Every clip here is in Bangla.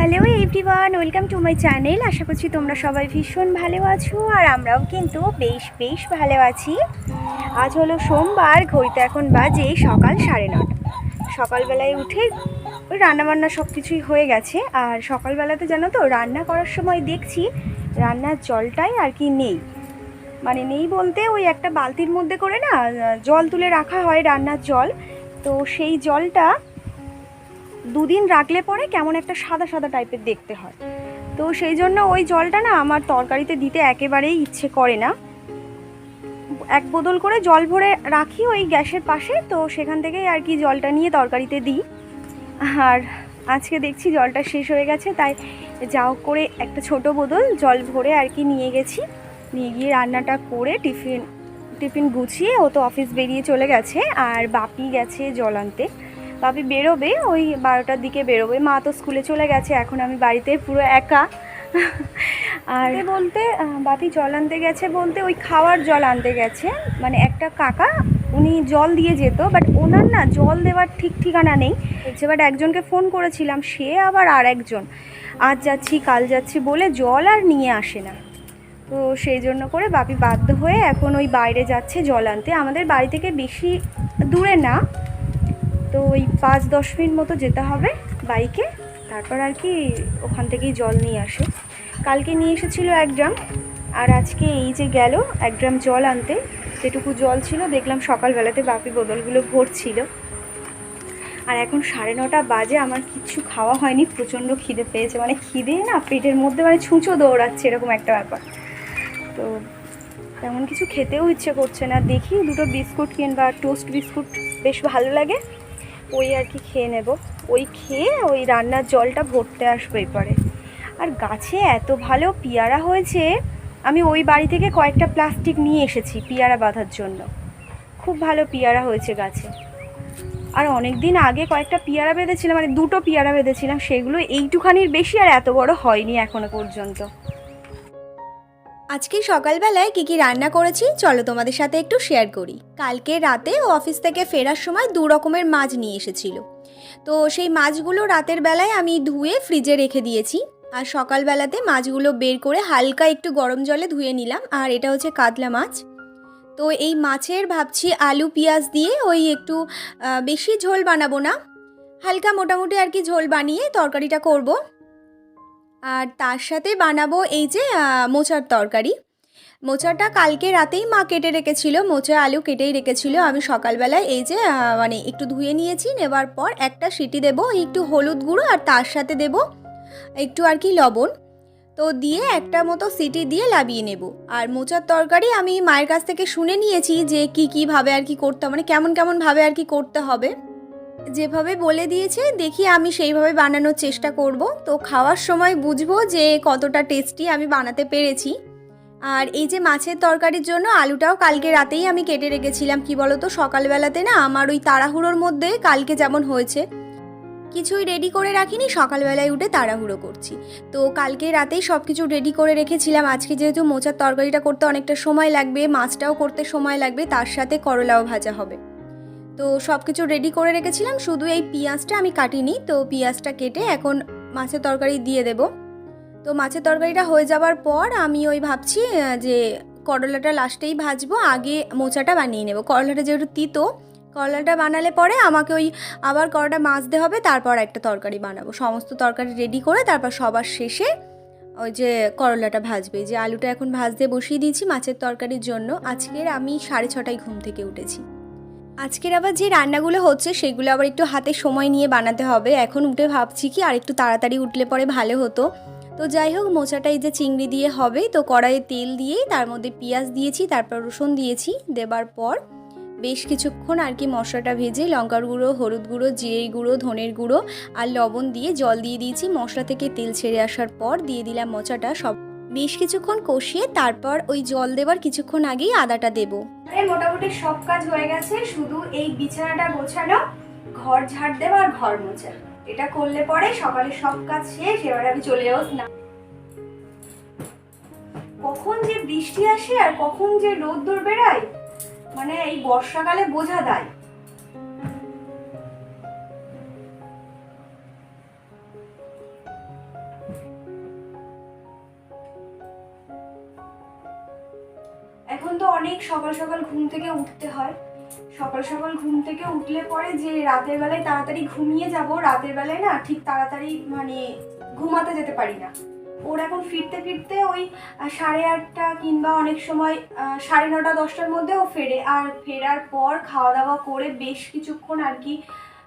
Hello everyone welcome to my channel আশা করছি তোমরা সবাই ভীষণ ভালো আছো আর আমরাও কিন্তু বেশ বেশ ভালো আছি। আজ হলো সোমবার, ঘড়িতে এখন বাজে সকাল সাড়ে নটা। সকালবেলায় উঠে ওই রান্নাবান্না সব কিছুই হয়ে গেছে। আর সকালবেলাতে জানো তো, রান্না করার সময় দেখছি রান্নার জলটাই আর কি নেই। মানে নেই বলতে ওই একটা বালতির মধ্যে করে না জল তুলে রাখা হয় রান্নার জল। তো সেই জলটা দুদিন রাখলে পরে কেমন একটা সাদা সাদা টাইপের দেখতে হয়। তো সেই জন্য ওই জলটা না আমার তরকারিতে দিতে একেবারেই ইচ্ছে করে না। এক বোতল করে জল ভরে রাখি ওই গ্যাসের পাশে, তো সেখান থেকেই আর কি জলটা নিয়ে তরকারিতে দিই। আর আজকে দেখছি জলটা শেষ হয়ে গেছে, তাই যাও করে একটা ছোট বোতল জল ভরে আর কি নিয়ে গেছি। নিয়ে গিয়ে রান্নাটা করে টিফিন টিফিন গুছিয়ে ও তো অফিস বেরিয়ে চলে গেছে, আর বাপি গেছে জল আনতে। বাপি বেরোবে, ওই বারোটার দিকে বেরোবে। মা তো স্কুলে চলে গেছে, এখন আমি বাড়িতে পুরো একা। আর বলতে বাপি জল আনতে গেছে বলতে, ওই খাওয়ার জল আনতে গেছে। মানে একটা কাকা, উনি জল দিয়ে যেত বাট ওনার না জল দেওয়ার ঠিক ঠিকানা নেই। বাট একজনকে ফোন করেছিলাম, সে আবার আর একজন। আজ যাচ্ছি, কাল যাচ্ছি বলে জল আর নিয়ে আসে না। তো সেই জন্য করে বাপি বাধ্য হয়ে এখন ওই বাইরে যাচ্ছে জল আনতে। আমাদের বাড়ি থেকে বেশি দূরে না তো ওই পাঁচ, দশ মিনিট মতো যেতে হবে বাইকে। তারপর আর কি ওখান থেকেই জল নিয়ে আসে। কালকে নিয়ে এসেছিল এক ড্রাম, আর আজকে এই যে গেল এক ড্রাম জল আনতে, যেটুকু জল ছিল, দেখলাম সকালবেলাতে বাপি বোতলগুলো ভরছিল। আর এখন সাড়ে নটা বাজে, আমার কিচ্ছু খাওয়া হয়নি, প্রচণ্ড খিদে পেয়েছে। মানে খিদে না, পেটের মধ্যে মানে ছুঁচো দৌড়াচ্ছে, এরকম একটা ব্যাপার। তো তেমন কিছু খেতেও ইচ্ছে করছে না। দেখি দুটো বিস্কুট কিনবা, টোস্ট বিস্কুট, বেশ ভালো লাগে। ওই আর কি খেয়ে নেব। ওই খেয়ে ওই রান্নার জলটা ভরতে আসব এরপরে। আর গাছে এত ভালো পেয়ারা হয়েছে, আমি ওই বাড়ি থেকে কয়েকটা প্লাস্টিক নিয়ে এসেছি পেয়ারা বাঁধার জন্য। খুব ভালো পেয়ারা হয়েছে গাছে। আর অনেক দিন আগে কয়েকটা পেয়ারা বেঁধেছিলাম মানে দুটো পেয়ারা বেঁধেছিলাম, সেগুলো এইটুখানির বেশি আর এত বড় হয়নি এখনও পর্যন্ত। আজকে সকালবেলায় কি কি রান্না করেছি, চলো তোমাদের সাথে একটু শেয়ার করি। কালকে রাতে অফিস থেকে ফেরার সময় দু রকমের মাছ নিয়ে এসেছিল। তো সেই মাছগুলো রাতের বেলায় আমি ধুয়ে ফ্রিজে রেখে দিয়েছি। আর সকালবেলাতে মাছগুলো বের করে হালকা একটু গরম জলে ধুয়ে নিলাম, আর এটা হচ্ছে কাতলা মাছ। তো এই মাছের ভাবছি আলু, পেঁয়াজ দিয়ে ওই একটু বেশি ঝোল বানাবো না। হালকা মোটামুটি আর কি ঝোল বানিয়ে তরকারিটা করব। আর তার সাথে বানাবো এই যে মোচার তরকারি। মোচাটা কালকে রাতেই মা কেটে রেখেছিল, মোচা আলু কেটেই রেখেছিল। আমি সকালবেলায় এই যে মানে একটু ধুয়ে নিয়েছি নেবার পর একটা সিটি দেবো, একটু হলুদ গুঁড়ো আর তার সাথে দেব একটু আর কি লবণ। তো দিয়ে একটা মতো সিটি দিয়ে লাবিয়ে নেব। আর মোচার তরকারি আমি মায়ের কাছ থেকে শুনে নিয়েছি যে কি কীভাবে আর কি করতে মানে কেমন কেমন ভাবে আর কি করতে হবে। যেভাবে বলে দিয়েছে, দেখি আমি সেইভাবে বানানোর চেষ্টা করব। তো খাওয়ার সময় বুঝব যে কতটা টেস্টি আমি বানাতে পেরেছি। আর এই যে মাছের তরকারির জন্য আলুটাও কালকে রাতেই আমি কেটে রেখেছিলাম। কি বলতো, সকালবেলাতে না আমার ওই তাড়াহুড়োর মধ্যে কালকে যেমন হয়েছে। কিছুই রেডি করে রাখিনি, সকালবেলায় উঠে তাড়াহুড়ো করছি। তো কালকে রাতেই সব কিছু রেডি করে রেখেছিলাম। আজকে যেহেতু মোচার তরকারিটা করতে অনেকটা সময় লাগবে, মাছটাও করতে সময় লাগবে, তার সাথে করলাও ভাজা হবে। তো সব কিছু রেডি করে রেখেছিলাম। শুধু এই পেঁয়াজটা আমি কাটিনি। তো পেঁয়াজটা কেটে এখন মাছের তরকারি দিয়ে দেব। তো মাছের তরকারিটা হয়ে যাওয়ার পর আমি ওই ভাবছি যে করলাটা লাস্টেই ভাজবো। আগে মোচাটা বানিয়ে নেব। করলাটা যেহেতু তিতো, করলাটা বানালে পরে আমাকে ওই আবার করলাটা মাজতে হবে, তারপর একটা তরকারি বানাবো। সমস্ত তরকারি রেডি করে তারপর সবার শেষে ওই যে করলাটা ভাজবে। যে আলুটা এখন ভাজতে বসিয়ে দিয়েছি মাছের তরকারির জন্য। আজকের আমি সাড়ে ছটায় ঘুম থেকে উঠেছি। আজকের আবার যে রান্নাগুলো হচ্ছে, সেগুলো আবার একটু হাতে সময় নিয়ে বানাতে হবে। এখন উঠে ভাবছি কি, আর একটু তাড়াতাড়ি উঠলে পরে ভালো হতো। তো যাই হোক, মোচাটা এই যে চিংড়ি দিয়ে হবে, তো কড়াইয়ে তেল দিয়েই তার মধ্যে পেঁয়াজ দিয়েছি, তারপর রসুন দিয়েছি, দেবার পর বেশ কিছুক্ষণ আর কি মশলাটা ভেজে লঙ্কার গুঁড়ো, হলুদ গুঁড়ো জিরে গুঁড়ো, ধনের গুঁড়ো আর লবণ দিয়ে জল দিয়ে দিয়েছি। মশলা থেকে তেল ছেড়ে আসার পর দিয়ে দিলাম মোচাটা সব। বেশ কিছুক্ষণ কষিয়ে তারপর ওই জল দেবার কিছুক্ষণ আগেই আদাটা দেবো। মোটামুটি সব কাজ হয়ে গেছে, শুধু এই বিছানাটা গোছানো, ঘর ঝাড় দেওয়া আর ঘর মোছা। এটা করলে পরে সকালে সব কাজ শেষ, এবার আমি চলে যাব স্নান। কখন যে বৃষ্টি আসে আর কখন যে রোদ্দুর বেড়ায় মানে এই বর্ষাকালে বোঝা দেয়। অনেক সকাল সকাল ঘুম থেকে উঠতে হয়। সকাল সকাল ঘুম থেকে উঠলে পরে যে রাতের বেলায় তাড়াতাড়ি ঘুমিয়ে যাব, রাতের বেলায় না ঠিক তাড়াতাড়ি মানে ঘুমাতে যেতে পারি না। ওর এখন ফিরতে ফিরতে ওই সাড়ে আটটা কিংবা অনেক সময় সাড়ে নটা, দশটার মধ্যে ও ফেরে। আর ফেরার পর খাওয়া দাওয়া করে বেশ কিছুক্ষণ আর কি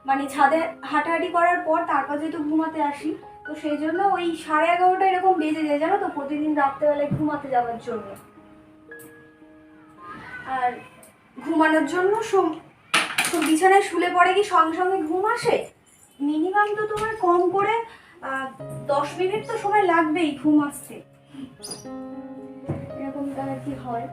মানে ছাদে হাঁটাহাঁটি করার পর তারপর যেহেতু ঘুমাতে আসি, তো সেই জন্য ওই সাড়ে এগারোটা এরকম বেজে যায়, জানো তো? প্রতিদিন রাত্রেবেলায় ঘুমাতে যাওয়ার জন্য। আর ঘুমানোর জন্য বিছানায় শুলে পড়ে কি সঙ্গে সঙ্গে ঘুম আসে? মিনিমাম তো তোমার কম করে দশ মিনিট তো সময় লাগবেই ঘুম আসতে। এরকমটা আর কি হয়?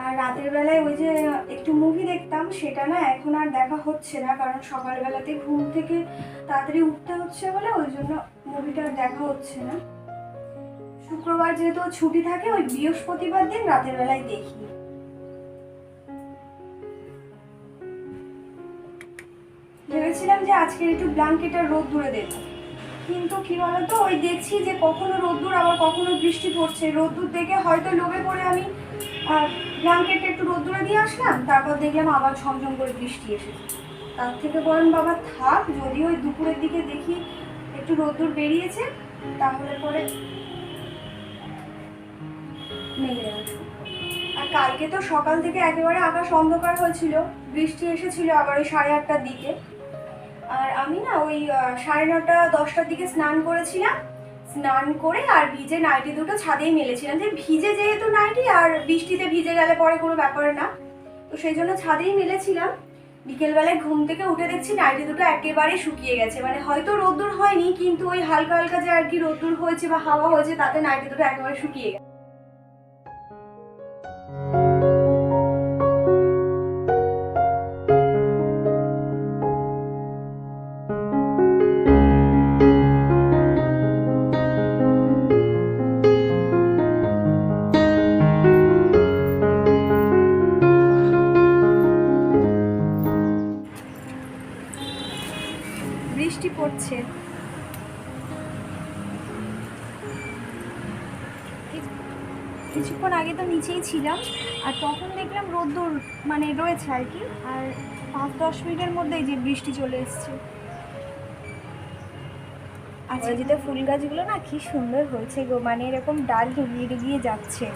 আর রাতের বেলায় ওই যে একটু মুভি দেখতাম, সেটা না এখন আর দেখা হচ্ছে না, কারণ সকালবেলাতে ঘুম থেকে তাড়াতাড়ি উঠতে হচ্ছে বলে, ওই জন্য মুভিটা দেখা হচ্ছে না। শুক্রবার যেহেতু ছুটি থাকে, ওই বৃহস্পতিবার দিন রাতের বেলায় দেখি। ভেবেছিলাম যে আজকে একটু ব্ল্যাঙ্কেটের রোদ দূরে দেব। কিন্তু কি বলতো, ওই দেখছি যে কখনো রোদ্দুর, আবার কখনো বৃষ্টি পড়ছে। রোদ্দুর দেখে হয়তো লোভে পড়ে আমি ব্ল্যাঙ্কেটটা একটু রোদ্দুরে দিয়ে আসলাম, তারপর দেখলাম আবার ঝমঝম করে বৃষ্টি এসেছে। তার থেকে বরং বাবা থাক, যদি ওই দুপুরের দিকে দেখি একটু রোদ্দুর বেরিয়েছে, তাহলে পরে আসব আর কালকে তো সকাল থেকে একেবারে আকাশ অন্ধকার হয়েছিল। বৃষ্টি এসেছিল আবার ওই সাড়ে আটটার দিকে। আর আমি না ওই সাড়ে নটা, দশটার দিকে স্নান করেছিলাম। স্নান করে আর ভিজে নাইটি দুটো ছাদেই মেলেছিলাম। যে ভিজে যেহেতু নাইটি আর বৃষ্টিতে ভিজে গেলে পরে কোনো ব্যাপার না। তো সেই জন্য ছাদেই মেলেছিলাম। বিকেলবেলায় ঘুম থেকে উঠে দেখছি নাইটি দুটো একেবারে শুকিয়ে গেছে। মানে হয়তো রোদ্দুর হয়নি, কিন্তু ওই হালকা হালকা যে আর কি রোদ্দুর হয়েছে বা হাওয়া হয়েছে, তাতে নাইটি দুটো একেবারে শুকিয়ে গেছে। আগে তো নিচেই ছিলাম আর তখন দেখলাম রোদ্দুর মানে রয়েছে আর কি আর পাঁচ দশ মিনিটের মধ্যেই যে বৃষ্টি চলে এসছে। আচ্ছা যেটা ফুল গাছগুলো না কি সুন্দর হয়েছে গো মানে এরকম ডাল ডুবিয়ে ডুবিয়ে যাচ্ছে।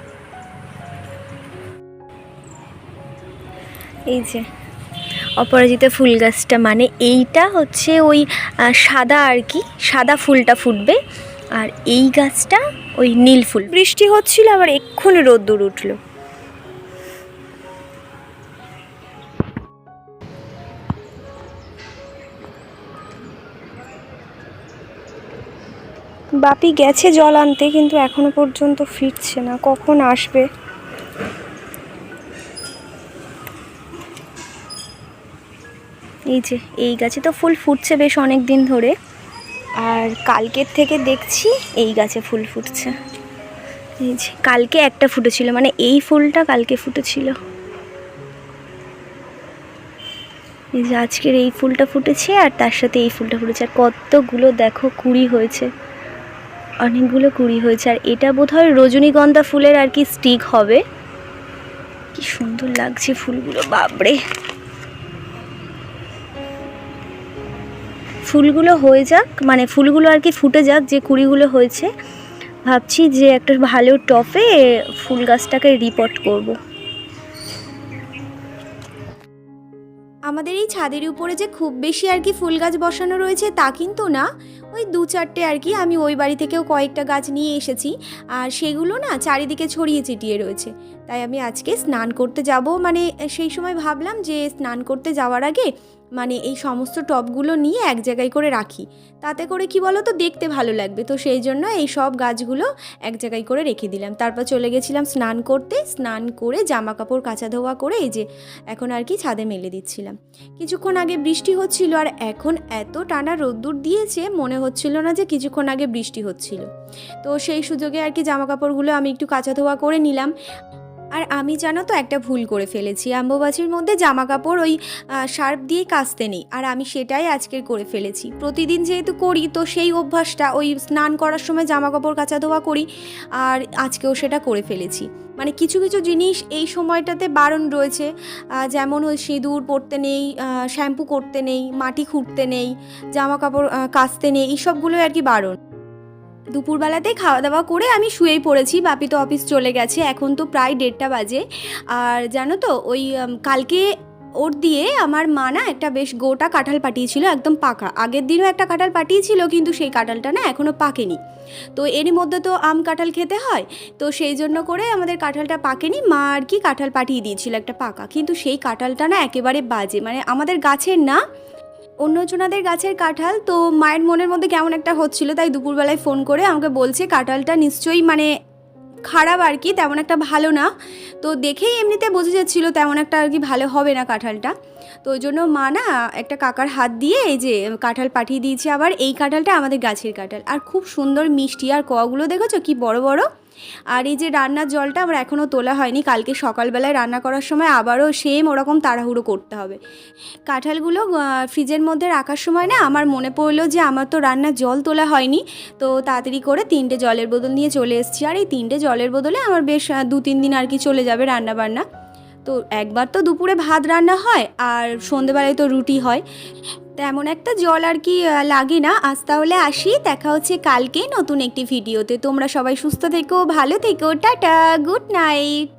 এই যে অপরাজিতা ফুল গাছটা মানে এইটা হচ্ছে ওই সাদা আর কি সাদা ফুলটা ফুটবে আর এই গাছটা ওই নীল ফুল। বৃষ্টি হচ্ছিল, আবার এক্ষুনি রোদ্দুর উঠল। বাপি গেছে জল আনতে, কিন্তু এখনও পর্যন্ত ফিরছে না। কখন আসবে? এই যে, এই গাছে তো ফুল ফুটছে বেশ অনেক দিন ধরে। আর কালকের থেকে দেখছি এই গাছে ফুল ফুটছে। এই কালকে একটা ফুটেছিল মানে এই ফুলটা কালকে ফুটেছিল। এই যে আজকের এই ফুলটা ফুটেছে আর তার সাথে এই ফুলটা ফুটেছে। আর কতগুলো দেখো, কুড়ি হয়েছে। অনেকগুলো কুড়ি হয়েছে। আর এটা বোধহয় রজনীগন্ধা ফুলের আর কি স্টিক হবে। কি সুন্দর লাগছে ফুলগুলো বাবরে ফুলগুলো হয়ে যাক মানে ফুলগুলো আর কি ফুটে যাক, যে কুড়িগুলো হয়েছে ভাবছি যে একটা ভালো টপে ফুল গাছটাকে রিপোর্ট করব। আমাদের এই ছাদের উপরে যে খুব বেশি আর কি ফুল গাছ বসানো রয়েছে তা কিন্তু না ওই দু চারটে আর কি আমি ওই বাড়ি থেকেও কয়েকটা গাছ নিয়ে এসেছি। আর সেগুলো না চারিদিকে ছড়িয়ে ছিটিয়ে রয়েছে। তাই আমি আজকে স্নান করতে যাব। মানে সেই সময় ভাবলাম যে স্নান করতে যাওয়ার আগে মানে এই সমস্ত টবগুলো নিয়ে এক জায়গায় করে রাখি। তাতে করে কি বলো তো দেখতে ভালো লাগবে। তো সেই জন্য এই সব গাছগুলো এক জায়গায় করে রেখে দিলাম। তারপর চলে গেছিলাম স্নান করতে। স্নান করে জামা কাপড় কাচা ধোয়া করে এই যে এখন আর কি ছাদে মেলে দিচ্ছিলাম। কিছুক্ষণ আগে বৃষ্টি হচ্ছিল আর এখন এত টানা রোদ্দুর দিয়েছে, মনে হচ্ছিল না যে কিছুক্ষণ আগে বৃষ্টি হচ্ছিল। তো সেই সুযোগে আর কি জামা কাপড়গুলো আমি একটু কাঁচা ধোয়া করে নিলাম। আর আমি জানো তো একটা ভুল করে ফেলেছি। আম্বুবাচির মধ্যে জামা কাপড় ওই শার্প দিয়ে কাচতে নেই। আর আমি সেটাই আজকের করে ফেলেছি। প্রতিদিন যেহেতু করি, তো সেই অভ্যাসটা ওই স্নান করার সময় জামা কাপড় কাচা ধোয়া করি। আর আজকেও সেটা করে ফেলেছি। মানে কিছু কিছু জিনিস এই সময়টাতে বারণ রয়েছে। যেমন ওই সিঁদুর পরতে নেই শ্যাম্পু করতে নেই, মাটি খুঁড়তে নেই জামা কাপড় কাচতে নেই, এইসবগুলোই আর কি বারণ। দুপুরবেলাতেই খাওয়া দাওয়া করে আমি শুয়েই পড়েছি। বাপি তো অফিস চলে গেছে, এখন তো প্রায় দেড়টা বাজে। আর জানো তো, ওই কালকে ওর দিয়ে আমার মা না একটা বেশ গোটা কাঁঠাল পাঠিয়েছিল, একদম পাকা। আগের দিনও একটা কাঁঠাল পাঠিয়েছিল, কিন্তু সেই কাঁঠালটা না এখনও পাকেনি। তো এরই মধ্যে তো আম কাঁঠাল খেতে হয়, তো সেই জন্য করে আমাদের কাঁঠালটা পাকেনি। মা আর কি কাঁঠাল পাঠিয়ে দিয়েছিল একটা পাকা। কিন্তু সেই কাঁঠালটা না একেবারে বাজে। মানে আমাদের গাছের না অন্যজনাদের গাছের কাঁঠাল, তো মায়ের মনের মধ্যে কেমন একটা হচ্ছিল, তাই দুপুরবেলায় ফোন করে আমাকে বলছে, কাঁঠালটা নিশ্চয়ই মানে খারাপ আর কি, তেমন একটা ভালো না। তো দেখেই এমনিতে বোঝা যাচ্ছিল তেমন একটা আর কি ভালো হবে না কাঁঠালটা। তো ওই জন্য মা না একটা কাকার হাত দিয়ে এই যে কাঁঠাল পাঠিয়ে দিয়েছে আবার, এই কাঁঠালটা আমাদের গাছের কাঁঠাল। আর খুব সুন্দর মিষ্টি, আর কগুলো দেখেছ কি বড় বড়? আর এই যে রান্নার জলটা আমার এখনও তোলা হয়নি, কালকে সকালবেলায় রান্না করার সময় আবারও সেম ওরকম তাড়াহুড়ো করতে হবে। কাঁঠালগুলো ফ্রিজের মধ্যে রাখার সময় না আমার মনে পড়ল যে আমার তো রান্নার জল তোলা হয়নি, তো তাড়াতাড়ি করে তিনটে জলের বোতল নিয়ে চলে এসেছি। আর এই তিনটে জলের বদলে আমার বেশ দু তিন দিন আর কি চলে যাবে রান্না বান্না তো একবার তো দুপুরে ভাত রান্না হয় আর সন্ধেবেলায় তো রুটি হয়। তেমন একটা জল আর কি লাগে না। আজ তাহলে আসি, দেখা হচ্ছে কালকে নতুন একটি ভিডিওতে। তোমরা সবাই সুস্থ থেকো, ভালো থেকো, টাটা, গুড নাইট।